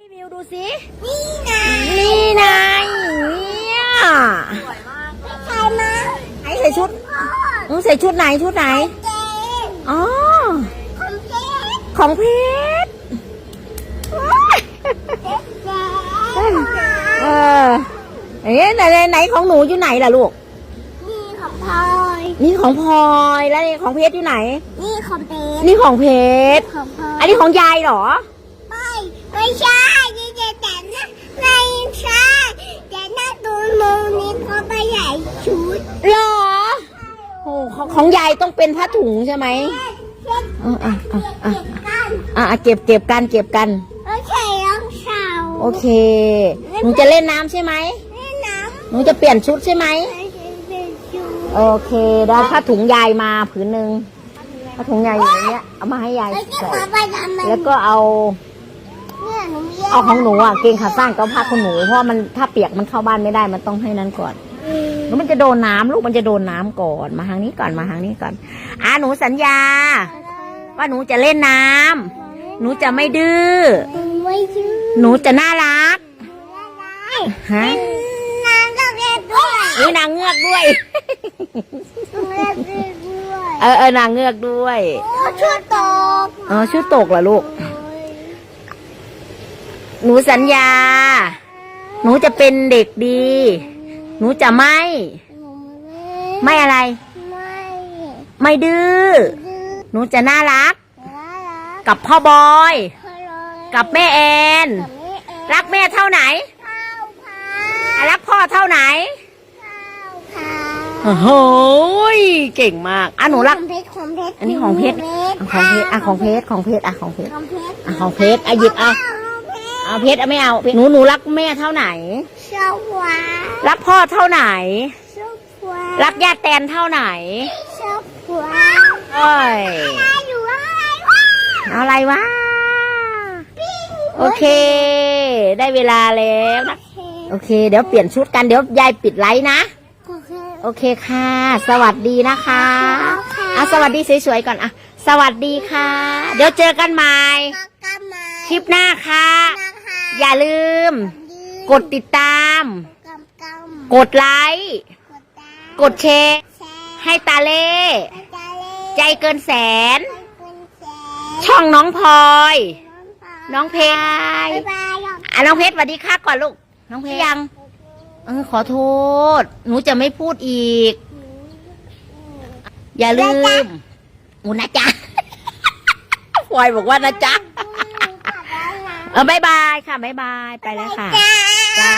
พี่มิวดูสิ นี่ไง นี่ไงเนี่ยใครมาไหนใส่ชุดหนูใส่ชุดไหนชุดไหนเจ๊อ๋อของเจ๊ของเพชรเจ๊เออเอ๊ะไหนไหนไหนของหนูอยู่ไหนล่ะลูก นี่ของพลอยนี่ของพลอยแล้วนี่ของเพชรอยู่ไหน นี่ของเจ๊นี่ของเพชรของพลอยอันนี้ของยายเหรอ ไม่ไม่ใช่นี่จะแต่นะไม่ใช่แต่หน้าตูนมูนี่เขาไปใหญ่ชุดเหรอโอ้ของของยายต้องเป็นผ้าถุงใช่ไหมเช็ดอะอะอะอะเก็บกันอะอะเก็บเก็บกันเก็บกันโอเครองเท้าโอเคหนูจะเล่นน้ำใช่ไหมแม่น้หนูจะเปลี่ยนชุดใช่ไหมำไม่ใช่เป็นชุดโอเคได้ผ้าถุงยายมาผืนหนึ่งผ้าถุงยายอยู่ในเนี้ยเอามาให้ยายไม่ใช่ใส่ขอไปทำมันแล้วก็เอา เนี่ยหนูแยกเอาของหนูอะเกงขาสั้นกับผ้าขนหนูเพราะว่ามันถ้าเปียกมันเข้าบ้านไม่ได้มันต้องให้นั้นก่อนแล้วมันจะโดนน้ำลูกมันจะโดนน้ำก่อนมาทางนี้ก่อนมาทางนี้ก่อนอะหนูสัญญา ว่าหนูจะเล่นน้ำหนูจะไม่ดื้อไม่ชื่อหนูจะน่ารักฮะนางก็เรียกด้วยนี่นางเงือกด้วยเรียกด้วยเออเออนางเงือกด้วยโอ้ชุดตกเออชื่อตกเหรอลูก หนูสัญญา หนูจะเป็นเด็กดี หนูจะไม่ ไม่อะไร ไม่ไม่ดื้อดื้อ หนูจะน่ารักน่ารักกับพ่อบอยฮัลโหลกับแม่แอนกับแม่เอ๋รักแม่เท่าไหนข้าวพารักพ่อเท่าไหนข้าวพาโอ้โหยเก่งมากอะหนูรักของเพชรของเพชรอันนี้ของเพชร ของเพชร อะของเพชร ของเพชร อะของเพชรของเพชรอะของเพชร อะหยิบเอา เอาเพชรเอาไม่เอาเพชรหนูหนูรักแม่เท่าไหนชอบหวานรักพ่อเท่าไหนชอบหวานรักย่าแตนเท่าไหนชอบหวานโอ้ยได้อยู่อะไรวะเอาอะไรวะโอเค ได้เวลาแล้วนะโอเค เดี๋ยวเปลี่ยนชุดกันเดี๋ยวยายปิดไลฟ์นะโอเคโอเคค่ะ สวัสดีนะคะค่ะอะสวัสดีสวยๆก่อนอะ สวัสดีค่ะ เดี๋ยวเจอกันใหม่ก็กลับมาคลิปหน้าค่ะนะคะ อย่าลืม กดติดตามกำกำกดไลค์กดตามกดแชร์แชร์ให้ตาเล่ให้ใจเล่ใจเกินแสนให้คุณแชร์ช่องน้องพลอย น้น้อองงเพเพชชรรบ๊ายบายอะน้องเพชรสวัสดีค่ะก่อนลูก น้องเพชรยังเออขอโทษ หนูจะไม่พูดอีก อย่าลืมอูนะจ๊ะพลอยบอกว่านะจ๊ะ เออบายบายค่ะบายบายไปแล้วค่ะจ้าจ้า